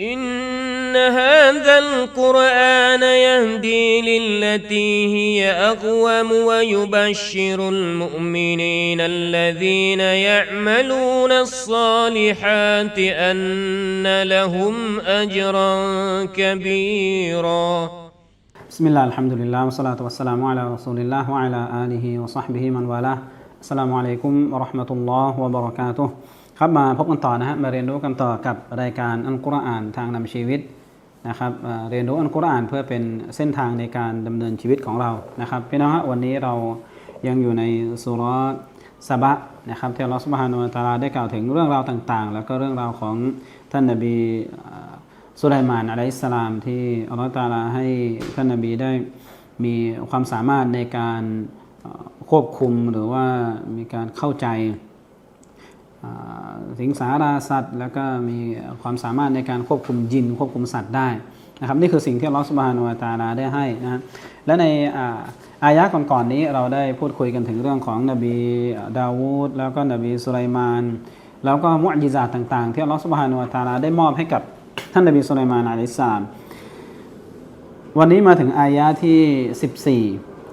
إن هذا القرآن يهدي للتي هي أقوم ويبشر المؤمنين الذين يعملون الصالحات أن لهم أجرا كبيرا. بسم الله الحمد لله والصلاة والسلام على رسول الله وعلى آله وصحبه من والاه. السلام عليكم ورحمة الله وبركاته. ครับมาพบกันต่อนะฮะมาเรียนรู้กันต่อกับรายการอัลกุรอานทางนำชีวิตนะครับเรียนรู้อัลกุรอานเพื่อเป็นเส้นทางในการดำเนินชีวิตของเรานะครับพี่น้องฮะวันนี้เรายังอยู่ในสุรสบะนะครับที่อัลลอฮฺสุบฮานุวะตาลาได้กล่าวถึงเรื่องราวต่างๆ แล้วก็เรื่องราวของท่านนบีเอ่อสุไลมานอะลัยสลามที่อัลลอฮฺตาลาให้ท่านนบีได้มีความสามารถในการควบคุมหรือว่ามีการเข้าใจ สิงสาราสัตว์ แล้วก็มีความสามารถในการควบคุมยินควบคุมสัตว์ได้นะครับนี่คือสิ่งที่ลอสบานุวตาลาได้ให้นะและในอายะห์ก่อนๆนี้เราได้พูดคุยกันถึงเรื่องของนบีดาวูดแล้วก็นบีสุไลมาน แล้วก็มุอญิซาต่าง ๆ ที่ลอสบานุวตาลาได้มอบให้กับท่านนบีสุไลมานอะลัยฮิสามวันนี้มาถึงอายะห์ที่ 14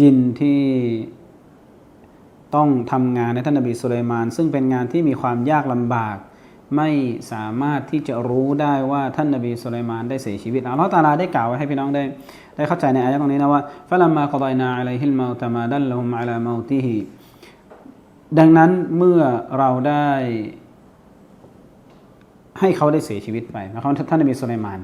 ยินที่ต้องทำงานในท่านนบีสุไลมาน ซึ่งเป็นงานที่มีความยากลำบาก ไม่สามารถที่จะรู้ได้ว่าท่านนบีสุไลมานได้เสียชีวิตอัลลอฮฺตาลาได้กล่าวไว้ให้พี่น้องได้ ได้เข้าใจในอายะตรงนี้นะว่าฟะลัมมากอดอยนาอะลัยฮิลมาตมาดัลลุมอะลาเมาติฮิดังนั้นเมื่อเราได้ให้เขาได้เสียชีวิตไปนะครับท่านนบีสุไลมาน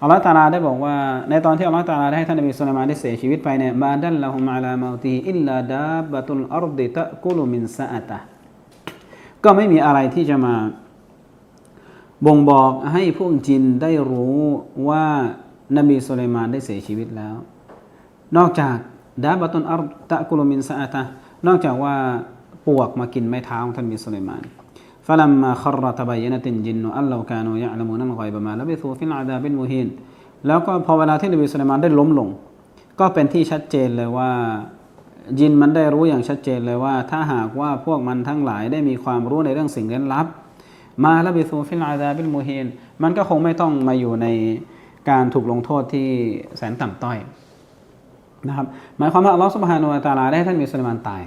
อัลลอฮฺตาลาได้บอกว่า ในตอนที่อัลลอฮฺตาลาได้ให้ท่านนบีสุไลมานได้เสียชีวิตไปเนี่ยบาดัลละฮุมอะลาเมาติฮิอิลลาดาบะตุลอัรดิตะกุลุมินซะอะตะก็ไม่มีอะไรที่จะมา บ่งบอกให้พวกจินได้รู้ว่านบีสุไลมานได้เสียชีวิตแล้ว นอกจากดาบะตุนอัรตะกุลมินซาอะตะนอกจากว่าปวกมากินไม้เท้าของท่านนบีสุไลมาน فلما خر تبينت الجن أن لو كانوا يعلمون الغيب ما لبثوا في العذاب المهين แล้วก็พอเวลาที่นบีสุไลมานได้ล้มลง ก็เป็นที่ชัดเจนเลยว่า ยินมันได้รู้อย่างชัดเจนเลยว่า ถ้าหากว่าพวกมันทั้งหลายได้มีความรู้ในเรื่องสิ่งเร้นลับ มาละบิซูฟิลอาซาบิลมูฮีนมันก็คงไม่ต้องมาอยู่ในการถูกลงโทษที่แสนต่ำต้อยนะครับหมายความว่าอัลลอฮฺสุบฮานุวะตะอาลาได้ให้ท่านนบีสุลัยมานตาย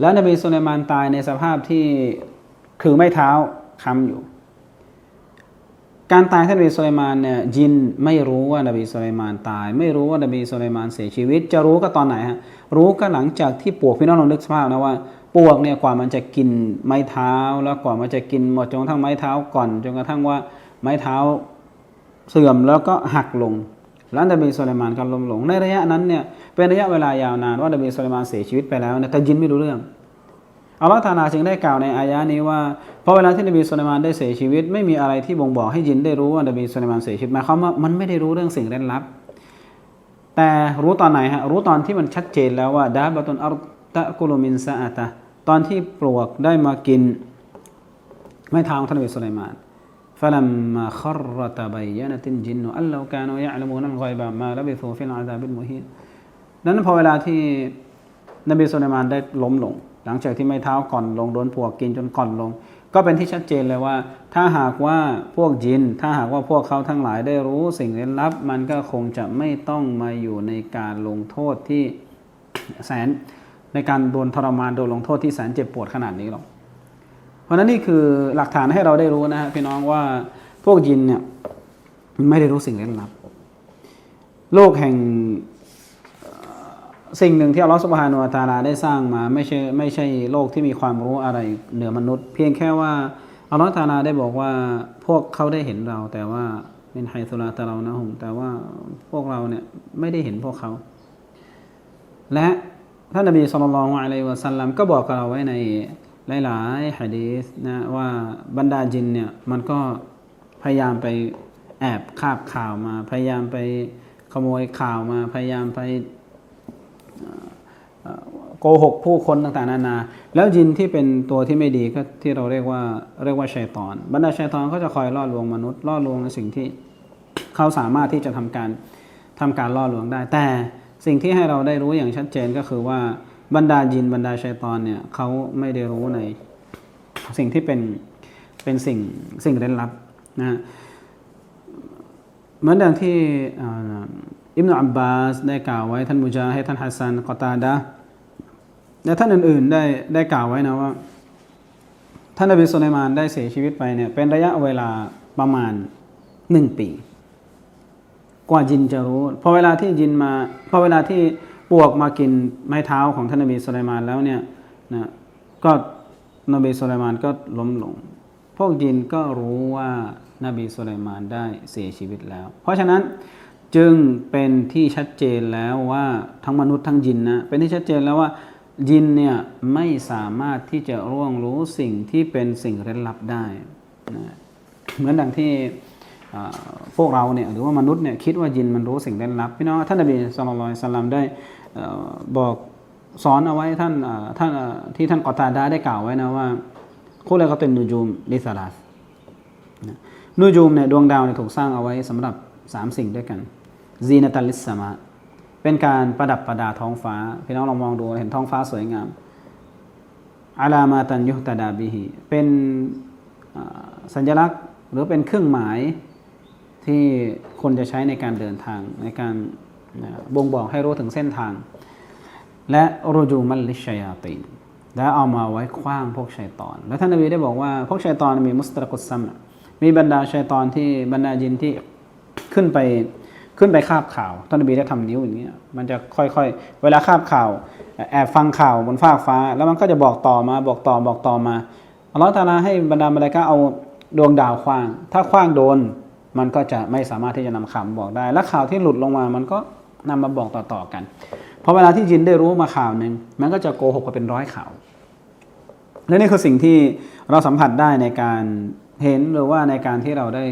แล้วนบีสุลัยมานตายในสภาพที่ คือไม่เท้าค้ำอยู่ การตายท่านนบีสุลัยมานเนี่ยยินไม่รู้ว่านบีสุลัยมานตาย ไม่รู้ว่านบีสุลัยมานเสียชีวิต จะรู้ก็ตอนไหนฮะรู้ก็หลังจากที่ปวกพี่น้องลองนึกสภาพนะว่าปวกเนี่ยกว่ามันจะกินไม้เท้าแล้วกว่ามันจะกินหมดจนกระทั่งไม้เท้าก่อนจนกระทั่งว่าไม้เท้าเสื่อมแล้วก็หักลงแล้วนบีสุลัยมานก็ล้มลงในระยะนั้นเนี่ยเป็นระยะเวลายาวนานว่านบีสุลัยมานเสียชีวิตไปแล้วเนี่ยแต่ยินไม่รู้เรื่อง อัลลอฮฺตาลาจึงได้กล่าวในอายะนี้ว่าพอเวลาที่นบีสุลัยมานได้เสียชีวิต ไม่มีอะไรที่บ่งบอกให้ยินได้รู้ว่านบีสุลัยมานเสียชีวิตหมายความว่ามันไม่ได้รู้เรื่องสิ่งเร้นลับ แต่รู้ตอนไหนฮะรู้ตอนที่มันชัดเจนแล้วว่าดาบะตุนอัรตะกุลมินซาอะตะตอนที่ปลวกได้มากิน ไม่ทางท่านนบีสุลัยมาน فلما خر تبينت الجن أن لو كانوا يعلمون الغيب ما لبثوا في العذاب المهين นั้นพอเวลาที่นบีสุลัยมานได้ล้มลง หลังจากที่ไม่เท้าก่อนลงโดนปลวกกินจนก่อนลง ก็เป็นที่ชัดเจนเลยว่า ถ้าหากว่าพวกยิน ถ้าหากว่าพวกเขาทั้งหลายได้รู้สิ่งเร้นลับ มันก็คงจะไม่ต้องมาอยู่ในการลงโทษที่แสนในการโดนทรมานโดนลงโทษที่แสนเจ็บปวดขนาดนี้หรอก เพราะนั้นนี่คือหลักฐานให้เราได้รู้นะฮะพี่น้องว่าพวกยินเนี่ยไม่ได้รู้สิ่งเร้นลับ โลกแห่ง สิ่งหนึ่งที่อัลลอฮฺสุบฮานุวะตาลาได้สร้างมาไม่ใช่ไม่ใช่โลกที่มีความรู้อะไรเหนือมนุษย์ เพียงแค่ว่าอัลลอฮฺตาลาได้บอกว่าพวกเขาได้เห็นเรา แต่ว่าเป็นไฮสุลาตเรานะฮุมแต่ว่าพวกเราเนี่ยไม่ได้เห็นพวกเขา และท่านนบีสุลต่านละอะลัยวะสัลลัมก็บอกกับเราไว้ในหลายๆฮะดีษนะว่าบรรดาจินเนี่ยมันก็พยายามไปแอบคาบข่าวมา พยายามไปขโมยข่าวมาพยายามไป โกหกผู้คนต่างๆนานา แล้วยินที่เป็นตัวที่ไม่ดีก็ที่เราเรียกว่าเรียกว่าชัยตอน บรรดาชัยตอนก็จะคอยล่อลวงมนุษย์ล่อลวงในสิ่งที่เขาสามารถที่จะทำการทำการล่อลวงได้ แต่สิ่งที่ให้เราได้รู้อย่างชัดเจนก็คือว่าบรรดายินบรรดาชัยตอนเนี่ยเขาไม่ได้รู้ในสิ่งที่เป็นเป็นสิ่งสิ่งเร้นลับนะฮะเหมือนดังที่ อ่าอิบนาอับบาสได้กล่าวไว้ท่านมุจาให้ท่านฮัสซันกอตาดะและท่านอื่นๆได้ได้กล่าวไว้นะว่า ท่านนบีสุลัยมานได้เสียชีวิตไปเนี่ยเป็นระยะเวลาประมาณหนึ่งปี กว่ายินจะรู้พอเวลาที่ยินมาพอเวลาที่ปวกมากินไม้เท้าของท่านนบีสุลัยมานแล้วเนี่ยนะก็นบีสุลัยมานก็ล้มลง พวกยินก็รู้ว่านบีสุลัยมานได้เสียชีวิตแล้ว เพราะฉะนั้น จึงเป็นที่ชัดเจนแล้วว่าทั้งมนุษย์ทั้งยินนะเป็นที่ชัดเจนแล้วว่า ยินเนี่ยไม่สามารถที่จะร่วงรู้สิ่งที่เป็นสิ่งเร้นลับได้นะเหมือนดังที่พวกเราเนี่ยหรือว่ามนุษย์เนี่ยคิดว่ายินมันรู้สิ่งเร้นลับพี่น้องท่านนบีสุลต่านสัลลัมได้บอกสอนเอาไว้ท่านท่านที่ท่านกอตาดาได้กล่าวไว้นะว่าคุเลก็เป็นนูจูมลิซาลาสนูจูมเนี่ยดวงดาวเนี่ยถูกสร้างเอาไว้สำหรับสามสิ่งด้วยกัน ซีนตัลลิสสมาเป็นการประดับประดาท้องฟ้า พี่น้องลองมองดูเห็นท้องฟ้าสวยงามอาลามาตันยุตดาบิฮิเป็นสัญลักษณ์หรือเป็นเครื่องหมายที่คนจะใช้ในการเดินทางในการบ่งบอกให้รู้ถึงเส้นทาง และรูจูมัลลิชยาตีนและเอามาไว้คว้างพวกชัยตอน แล้วท่านนบีได้บอกว่าพวกชัยตอนมีมุสตะกุสซัมมีบรรดาชัยตอนที่บรรดายินที่ขึ้นไป ขึ้นไปคาบข่าวท่านนบีได้ทำนิ้วอย่างเงี้ยมันจะค่อยๆ เวลาคาบข่าวแอบฟังข่าวบนฟากฟ้า แล้วมันก็จะบอกต่อมาบอกต่อบอกต่อมาอัลลอฮฺตาลาให้บรรดามาลาอิกะห์เอาดวงดาวคว้าง ถ้าคว้างโดน มันก็จะไม่สามารถที่จะนำข่าวมาบอกได้ และข่าวที่หลุดลงมามันก็นำมาบอกต่อๆกันพอเวลาที่ยินได้รู้มาข่าวหนึ่งมันก็จะโกหกไปเป็นร้อยข่าวและนี่คือสิ่งที่เราสัมผัสได้ในการเห็นหรือว่าในการที่เราได้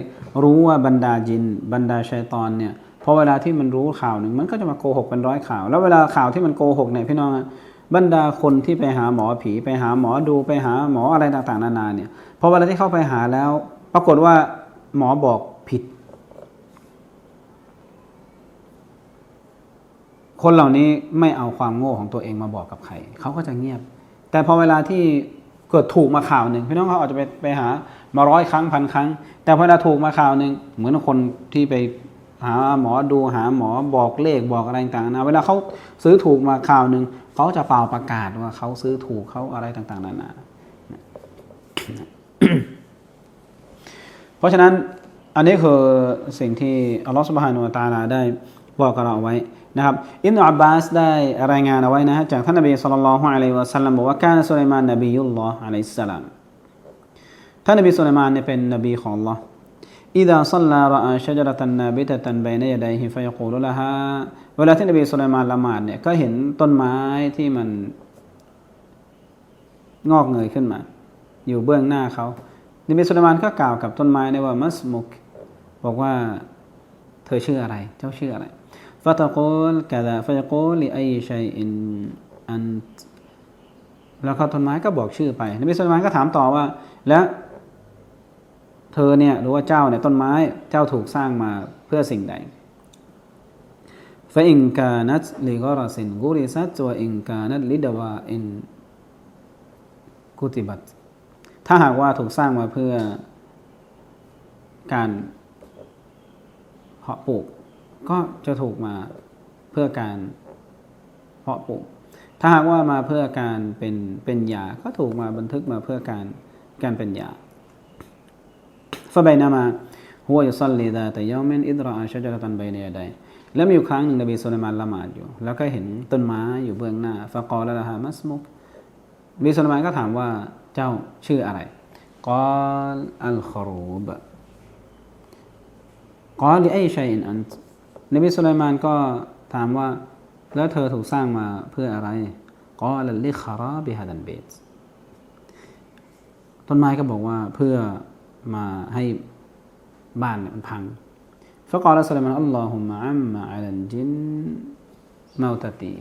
รู้ว่าบรรดายิน บรรดาชัยตอนเนี่ย พอเวลาที่มันรู้ข่าวหนึ่งมันก็จะมาโกหกเป็นร้อยข่าว แล้วเวลาข่าวที่มันโกหกเนี่ยพี่น้องอะบรรดาคนที่ไปหาหมอผีไปหาหมอดูไปหาหมออะไรต่างๆนานาเนี่ยพอเวลาที่เข้าไปหาแล้ว ปรากฏว่าหมอบอกผิด คนเหล่านี้ไม่เอาความโง่ของตัวเองมาบอกกับใครเขาก็จะเงียบ แต่พอเวลาที่เกิดถูกมาข่าวหนึ่งพี่น้องเขาอาจจะไปไปหามาร้อยครั้งพันครั้ง แต่พอเวลาถูกมาข่าวหนึ่งเหมือนคนที่ไป หาหมอดูหาหมอบอกเลขบอกอะไรต่างๆนะเวลาเขาซื้อถูกมาข่าวหนึ่งเขาจะเป่าประกาศว่าเขาซื้อถูกเขาอะไรต่างๆนานาเพราะฉะนั้นอันนี้คือสิ่งที่อัลลอฮฺสุบฮานุตาลาได้บอกกับเราไว้นะครับอิบนุอับบาสได้รายงานเอาไว้นะฮะจากท่านนบีสุลต่านละฮ์อะลัยวะสัลลัมบอกว่าการสุลัยมานนบียุลลอฮ์อะลัยฮิสสลามท่านนบีสุลัยมานเนี่ยเป็นนบีของ Allah إذا صلى رأى شجرة نابتة بين يديه فيقول لها เวลาที่นบีสุลัยมานละหมาดเนี่ยก็เห็นต้นไม้ที่มันงอกเงยขึ้นมา อยู่เบื้องหน้าเขานบีสุลัยมานก็กล่าวกับต้นไม้ได้ว่ามัสมุกบอกว่าเธอชื่ออะไร เจ้าชื่ออะไร فتقول كذا فيقول لأي شيء أنت แล้วเขาต้นไม้ก็บอกชื่อไปนบีสุลัยมานก็ถามต่อว่า แล้ว เธอเนี่ยหรือว่าเจ้าเนี่ยต้นไม้เจ้าถูกสร้างมาเพื่อสิ่งใดฟาอิงกานัตลิกอรสินกุริซัตตัวอิงกานัตลิดวาอินกุติบัตถ้าหากว่าถูกสร้างมาเพื่อการเพาะปลูก ก็จะถูกมาเพื่อการเพาะปลูก ถ้าหากว่ามาเพื่อการเป็นเป็นยาก็ถูกมาบันทึกมาเพื่อการการเป็นยา فبينما هو يصلي ذات يوم إذ رأى شجرة بين يديه แล้วมีอยู่ครั้งหนึ่งนบีสุลัยมานละหมาดอยู่ แล้วก็เห็นต้นไม้อยู่เบื้องหน้าฟะกอละละฮามัสมุกนบีสุลัยมานก็ถามว่าเจ้าชื่ออะไรกอลอัลคารูบกอลลิไอชัยอินอันนบีสุลัยมานก็ถามว่า แล้วเธอถูกสร้างมาเพื่ออะไรกอลลิคาราบิฮาดันเบตต้นไม้ก็บอกว่าเพื่อ มาให้บ้านเนี่ยมันพังฟะกอลสุลัยมานอัลลอฮุมะอัมมาอัลจินมาตตี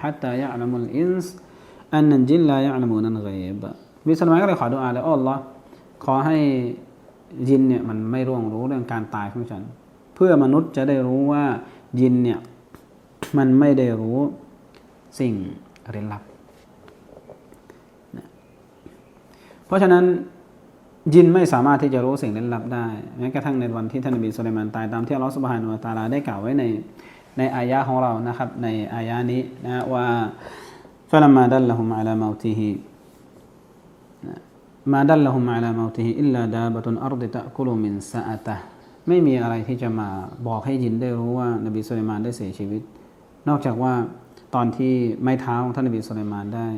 ฮัตตายะอัลมุลอินส์อันนันจินลายะอัลมูนันเกบมีสลามก็เลยขอดุอาเลยอัลลอฮ์ขอให้ยินเนี่ยมันไม่ร่วงรู้เรื่องการตายของฉัน เพื่อมนุษย์จะได้รู้ว่ายินเนี่ยมันไม่ได้รู้สิ่งเร้นลับ เพราะฉะนั้น ยินไม่สามารถที่จะรู้สิ่งลึกลับได้ แม้กระทั่งในวันที่ท่านนบีสุลัยมานตายตามที่อัลลอฮฺสุบฮานุตาลาได้กล่าวไว้ในในอายะของเรานะครับ ในอายะนี้นะว่าฟะลัมมาดัลละฮุมอาลามาติฮีมาดัลละฮุมอาลามาติฮีอิลลาดาบตุนอัรดิตะกุลุมินซาอตะไม่มีอะไรที่จะมาบอกให้ยินได้รู้ว่านบีสุลัยมานได้เสียชีวิต นอกจากว่าตอนที่ไม้เท้าของท่านนบีสุลัยมานได้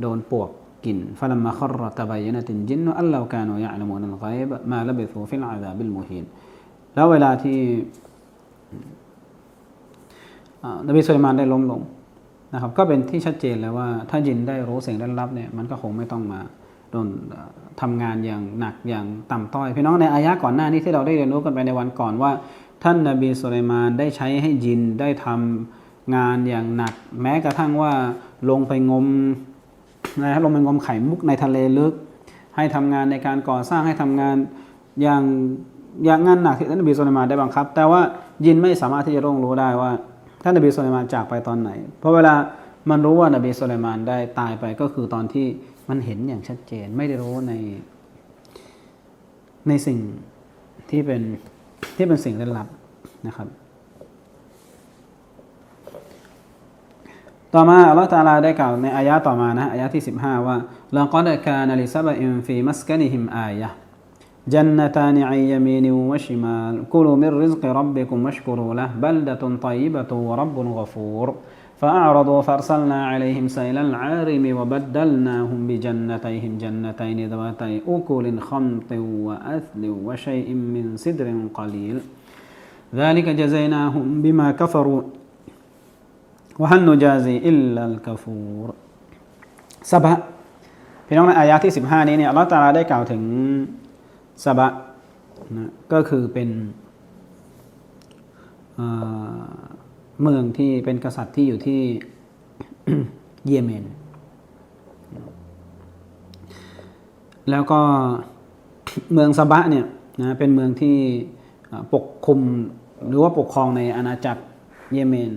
โดนปวก กินฟลัมมาครตบายนตินจินอัลลอฮกานุยะลมุนัลไกบมาลบิฟูฟิลอาซาบิลมุฮีนแล้วเวลาที่นบีสุลัยมานได้ล้มลงนะครับก็เป็นที่ชัดเจนแล้วว่าถ้ายินได้รู้เสิ่งลึกลับเนี่ยมันก็คงไม่ต้องมาโดนทำงานอย่างหนักอย่างต่ำต้อยพี่น้องในอายะก่อนหน้านี้ที่เราได้เรียนรู้กันไปในวันก่อนว่า ท่านนาบีสุลัยมานได้ใช้ให้ยินได้ทำงานอย่างหนัก แม้กระทั่งว่าลงไปงม นะลงไปงมไข่มุกในทะเลลึก ให้ทำงานในการก่อสร้างให้ทำงานอย่างอย่างงานหนักที่ท่านนบีสุลัยมานได้บังคับ แต่ว่ายินไม่สามารถที่จะร่วงรู้ได้ว่าท่านนบีสุลัยมานจากไปตอนไหน เพราะเวลามันรู้ว่านบีสุลัยมานได้ตายไปก็คือตอนที่มันเห็นอย่างชัดเจนไม่ได้รู้ในในสิ่งที่เป็นที่เป็นสิ่งลึกลับนะครับ ต่อมาอัลลอฮฺตาลาได้กล่าวในอายะต่อมานะอายะที่ 15 ว่าละกอดกานลิซาบะอินฟีมัสกนิฮิมอายะ جنتان عن يمين وشمال كلوا من رزق ربكم واشكروا له بلدة طيبة ورب غفور فأعرضوا فأرسلنا عليهم سيل العارم وبدلناهم بجنتيهم جنتين ذواتي أكل خمط وأثل وشيء من سدر قليل ذلك جزيناهم بما كفروا วะฮันนูจาซีอิลลัลกัฟูรซาบะพี่น้องในอายะที่ 15 นี้เนี่ยอัลลอฮฺตาลาได้กล่าวถึงซาบะนะก็คือเป็นเมืองที่เป็นกษัตริย์ที่อยู่ที่เยเมน แล้วก็เมืองซาบะเนี่ยนะเป็นเมืองที่ปกคุมหรือว่าปกครองในอาณาจักรเยเมน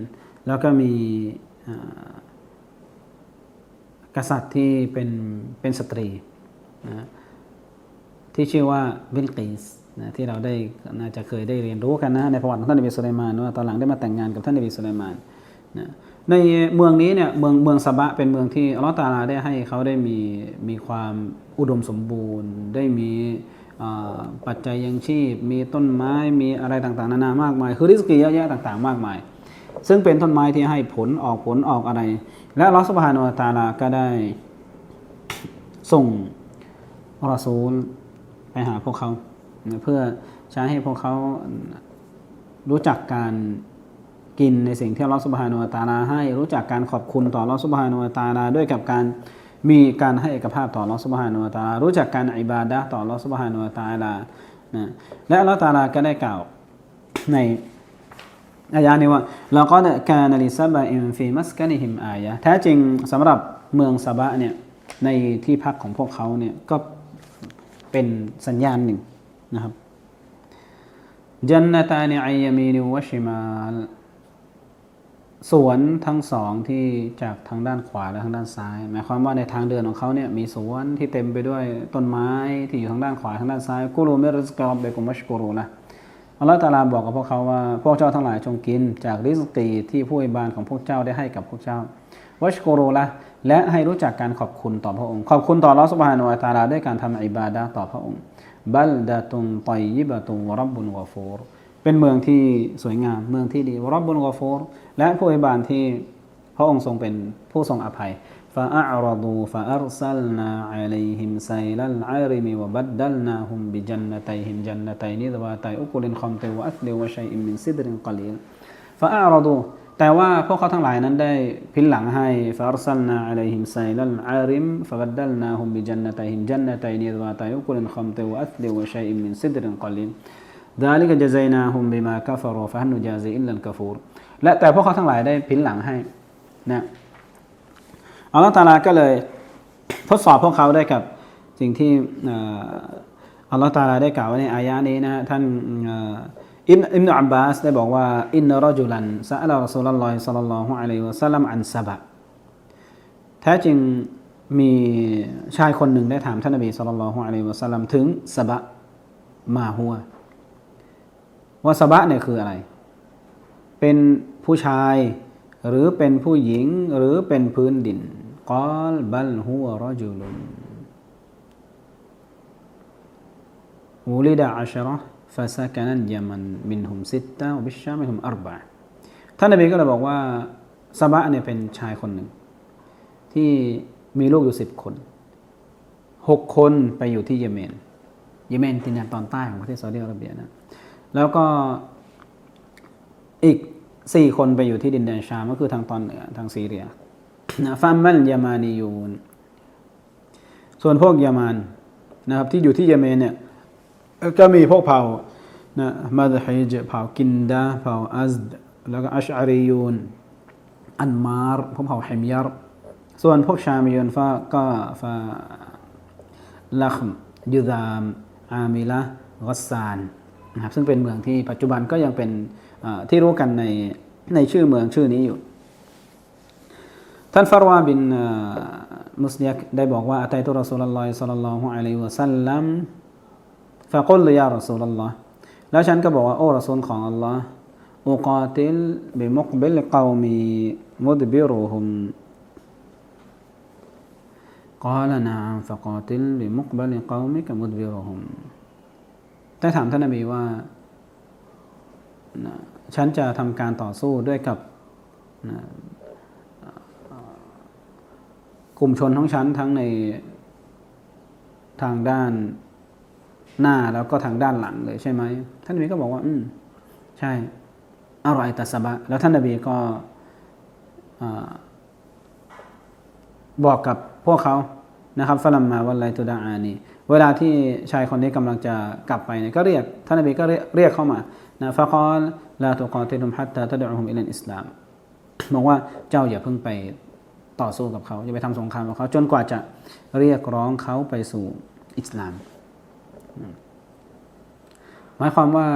แล้วก็มีกษัตริย์ที่เป็นเป็นสตรีนะที่ชื่อว่าบิลกีสนะที่เราได้น่าจะเคยได้เรียนรู้กันนะในประวัติของท่านนบีสุลัยมานว่าตอนหลังได้มาแต่งงานกับท่านนบีสุลัยมานนะในเมืองนี้เนี่ยเมืองเมืองสบะเป็นเมืองที่อัลลอฮฺตาลาได้ให้เขาได้มีมีความอุดมสมบูรณ์ ได้มีปัจจัยยังชีพ มีต้นไม้มีอะไรต่างๆ นานามากมาย คือริสกีเยอะแยะต่างๆ มากมาย ซึ่งเป็นต้นไม้ที่ให้ผลออกผลออกอะไร และอัลอสุบฮานุตาลาก็ได้ ส่งรอซูลไปหาพวกเขา เพื่อใช้ให้พวกเขารู้จักการกินในสิ่งที่ลอสุบฮานุตาลาให้รู้จักการขอบคุณต่อลอสุบฮานุตาลาด้วยกับการมีการให้เอกภาพต่อลอสุบฮานุตาลารู้จักการอิบาดะต่อลอสุบฮานุตาลานะและลอตาลาก็ได้กล่าวใน อายานี้ว่าเราก็การลิซาบะอินฟีมัสกานิฮิมอายะแท้จริงสำหรับเมืองซาบะเนี่ยในที่พักของพวกเขาเนี่ยก็เป็นสัญญาณหนึ่งนะครับจันนตานีอัยมีนิวชิมาลสวนทั้งสองที่จากทางด้านขวาและทางด้านซ้าย หมายความว่าในทางเดินของเขาเนี่ยมีสวนที่เต็มไปด้วยต้นไม้ที่อยู่ทางด้านขวาทางด้านซ้ายกุลูเมริสกอบเบกุมัชกุรูนะ อัลลอฮฺตาลาบอกกับพวกเขาว่า พวกเจ้าทั้งหลายจงกิน จากริสกีที่ผู้อิบานของพวกเจ้าได้ให้กับพวกเจ้าวัชกุรูละและให้รู้จักการขอบคุณต่อพระองค์ ขอบคุณต่อลอสุบฮานุอัตาลาด้วยการทำอิบาดะต่อพระองค์ บัลดะตุนตอยยิบะตุนรับบุญกอฟูรเป็นเมืองที่สวยงามเมืองที่ดีรับบุญกอฟูรและผู้อิบานที่พระองค์ทรงเป็นผู้ทรงอภัย فأعرضوا فأرسلنا عليهم سيل العرم وبدلناهم بجنتيهم جنتين ذواتي أكل خمط وأثل وشيء من سدر قليل فأعرضوا แต่ว่าพวกเขาทั้งหลายนั้นได้พินหลังให้ฟาร์ซัลนาอะลัยฮิมไซลัลอาริมฟะบัดดัลนาฮุมบิจันนตัยฮิมจันนตัยนีวาตัยอุกุลนคอมเตวอัสลิวะชัยอิมมินซิดรินกอลิน ذلك جزيناهم بما كفروا فهل نجازي إلا الكفور และแต่พวกเขาทั้งหลายได้พินหลังให้นะ อัลลอฮฺตาลาก็เลยทดสอบพวกเขาได้กับสิ่งที่อัลลอฮฺตาลาได้กล่าวไว้ในอายะนี้นะฮะท่านเอ่ออิบอิบนุอับบาสได้บอกว่าอินนรจุลันซะอัลรอซูลลอฮิศ็อลลัลลอฮุอะลัยฮิวะซัลลัมอันซะบะแท้จริงมีชายคนหนึ่งได้ถามท่านนบีสุลต่านละฮ์อะลัยฮิวะสัลลัมถึงสบะมาหัวว่าสบะเนี่ยคืออะไร เป็นผู้ชายหรือเป็นผู้หญิงหรือเป็นพื้นดิน กอลบัลหัวรจุลุนวูลิดะอัชระฟาซากันันยามันมินหุมซิตตะวบิชชามินหุมอัรบะท่านนบีก็เลยบอกว่าสบะเนี่ยเป็นชายคนหนึ่ง ที่มีลูกอยู่สิบคนหกคนไปอยู่ที่เยเมน เยเมนตินแดนตอนใต้ของประเทศซาอุดิอาระเบียนะแล้วก็อีกสี่คนไปอยู่ที่ดินแดนชามก็คือทางตอนเหนือทางซีเรีย นะฟามันยามานียูนส่วนพวกยามานนะครับ ที่อยู่ที่เยเมนเนี่ยก็มีพวกเผ่านะมาดฮิจเผ่ากินดาเผ่าอัซดแล้วก็อัชอารียูนอันมารพวกเผ่าฮิมยารส่วนพวกชามียนฟ้าก็ฟาลักมยูดามอามิละกัสซานนะครับซึ่งเป็นเมืองที่ปัจจุบันก็ยังเป็นที่รู้กันในในชื่อเมืองชื่อนี้อยู่ ท่านฟารวาบินมุสลิกได้บอกว่าอัตัยตุรอสูลลอฮิสัลลัลลอฮุอะลัยฮิวะสัลลัมฟะกุลยารอสูลลอฮ์แล้วฉันก็บอกว่าโอ้รอสูลของอัลลอฮ์อุกาติลบิมุกบิลกาวมีมุดบิรุฮุม قال نعم فقاتل بمقبل قومك مدبرهم ได้ถามท่านนบีว่านะฉันจะทำการต่อสู้ด้วยกับนะ กลุ่มชนของฉันทั้งในทางด้านหน้าแล้วก็ทางด้านหลังเลยใช่ไหมท่านนบีก็บอกว่า อืมใช่อร่อยตัสบะ แล้วท่านนบีก็บอกกับพวกเขานะครับฟลัมมาวันไลตุดาอานีเวลาที่ชายคนนี้กำลังจะกลับไปเนี่ยก็เรียกท่านนบีก็เรียกเข้ามานะฟะกอลลาตุกอติลุมฮัตตาตะดุฮุมอิลันอิสลามบอกว่าเจ้าอย่าเพิ่งไป ต่อสู้กับเขาอย่าไปทำสงครามกับเขาจนกว่าจะเรียกร้องเขาไปสู่อิสลาม หมายความว่า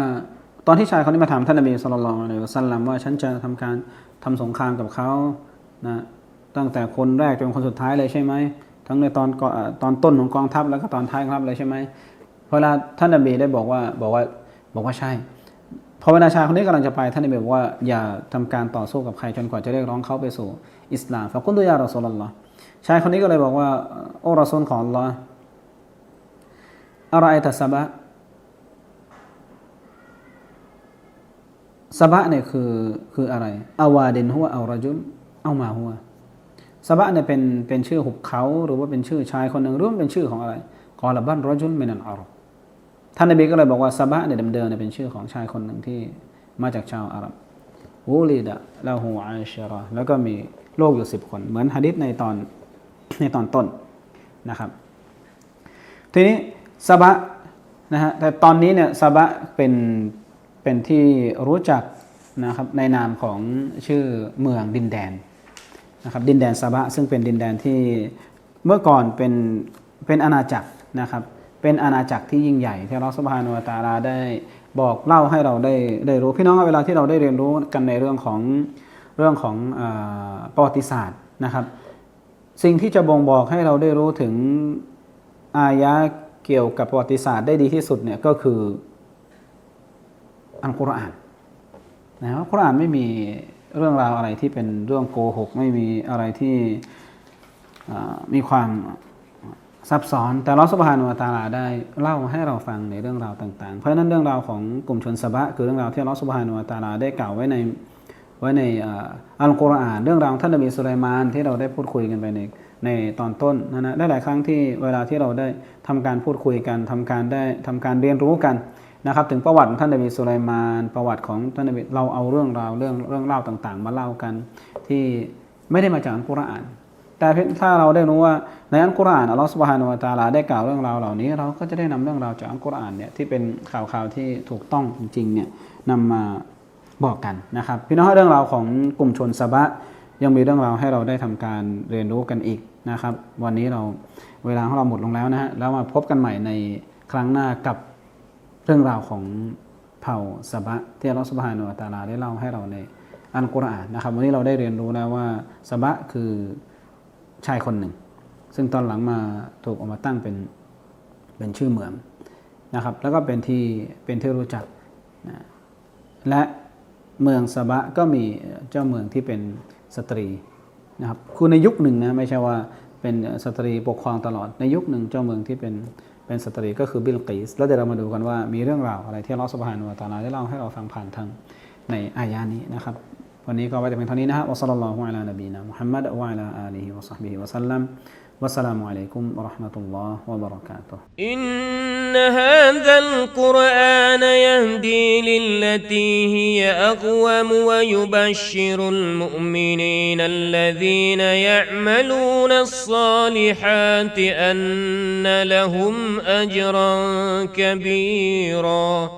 ตอนที่ชายคนนี้มาถามท่านนบีสุลต่านละอัลสัลลัมว่าฉันจะทำการทำสงครามกับเขานะตั้งแต่คนแรกจนคนสุดท้ายเลยใช่ไหมทั้งในตอนตอนต้นของกองทัพแล้วก็ตอนท้ายของทัพเลยใช่ไหมเวลาท่านนบีได้บอกว่าบอกว่าบอกว่าใช่พอเวลาชายคนนี้กำลังจะไปท่านนบีบอกว่าอย่าทำการต่อสู้กับใครจนกว่าจะเรียกร้องเขาไปสู่ อิสลามฝากคุณตัวยารอสูลลอฮ์ชายคนนี้ก็เลยบอกว่า โอ้รอซูลของอัลลอฮ์อะไรตัสบะสบะเนี่ยคือคืออะไรอาวาดินหัวเอารจุลเอามาหัวสบะเนี่ยเป็นเป็นชื่อหุบเขาหรือว่าเป็นชื่อชายคนหนึ่งหรือเป็นชื่อของอะไรกอลบันรจุลเมนันอารท่านนบีก็เลยบอกว่าสบะเนี่ยเดิมๆเนี่ยเป็นชื่อของชายคนหนึ่งที่มาจากชาวอาหรับวูลีดะลาหูอาชระแล้วก็มี โลกอยู่สิบคน เหมือนฮะดิษในตอนในตอนต้นนะครับทีนี้สบะนะฮะแต่ตอนนี้เนี่ยสบะเป็นเป็นที่รู้จักนะครับในนามของชื่อเมืองดินแดนนะครับดินแดนซาบะซึ่งเป็นดินแดนที่เมื่อก่อนเป็นเป็นอาณาจักรนะครับเป็นอาณาจักรที่ยิ่งใหญ่ที่เราสุภาโนตาราได้บอกเล่าให้เราได้ได้รู้พี่น้องเวลาที่เราได้เรียนรู้กันในเรื่องของ เรื่องของประวัติศาสตร์นะครับ สิ่งที่จะบ่งบอกให้เราได้รู้ถึงอายะเกี่ยวกับประวัติศาสตร์ได้ดีที่สุดเนี่ยก็คืออัลกุรอานนะครับกุรอานไม่มีเรื่องราวอะไรที่เป็นเรื่องโกหก ไม่มีอะไรที่มีความซับซ้อน แต่ลอสุบฮานุตาลาได้เล่าให้เราฟังในเรื่องราวต่าง ๆ เพราะฉะนั้นเรื่องราวของกลุ่มชนสบะคือเรื่องราวที่ลอสุบฮานุตาลาได้กล่าวไว้ใน ไว้ในอัลกุรอานเรื่องราวท่านนบีสุลัยมานที่เราได้พูดคุยกันไปในในตอนต้นนะนะได้หลายครั้งที่เวลาที่เราได้ทำการพูดคุยกันทำการได้ทำการเรียนรู้กันนะครับ ถึงประวัติของท่านนบีสุลัยมาน ประวัติของท่านนบีเราเอาเรื่องราวเรื่องเรื่องเล่าต่าง ๆ มาเล่ากันที่ไม่ได้มาจากอัลกุรอาน แต่ถ้าเราได้รู้ว่าในอัลกุรอานอัลลอฮฺสุบฮานุวะตาลาได้กล่าวเรื่องราวเหล่านี้ เราก็จะได้นำเรื่องราวจากอัลกุรอานเนี่ยที่เป็นข่าวข่าวๆที่ถูกต้องจริงๆเนี่ยนำมา บอกกันนะครับพี่น้องเรื่องราวของกลุ่มชนซาบะยังมีเรื่องราวให้เราได้ทำการเรียนรู้กันอีกนะครับ วันนี้เราเวลาของเราหมดลงแล้วนะฮะแล้วมาพบกันใหม่ในครั้งหน้ากับเรื่องราวของเผ่าซาบะที่อัลลอฮฺสุบฮานุวะตาลาได้เล่าให้เราในอัลกุรอานนะครับ วันนี้เราได้เรียนรู้แล้วว่าซาบะคือชายคนหนึ่ง ซึ่งตอนหลังมาถูกออกมาตั้งเป็นเป็นชื่อเหมืองนะครับ แล้วก็เป็นที่เป็นที่รู้จักนะและ เมืองสบะก็มีเจ้าเมืองที่เป็นสตรีนะครับคือในยุคหนึ่งนะไม่ใช่ว่าเป็นสตรีปกครองตลอดในยุคหนึ่งเจ้าเมืองที่เป็นเป็นสตรีก็คือบิลกีสแล้วเดี๋ยวเรามาดูกันว่ามีเรื่องราวอะไรที่ลอสบานวตาลาได้เล่าให้เราฟังผ่านทางในอายานี้นะครับ วันนี้ก็ไว้แต่เพียงเท่านี้นะฮะวะซัลลัลลอฮุอะลานบีนะมุฮัมมัดวะอะลาอาลีฮิวะซอฮบิฮิวะซัลลัมوالسلام عليكم ورحمة الله وبركاته إن هذا القرآن يهدي للتي هي أقوم ويبشر المؤمنين الذين يعملون الصالحات أن لهم أجرا كبيرا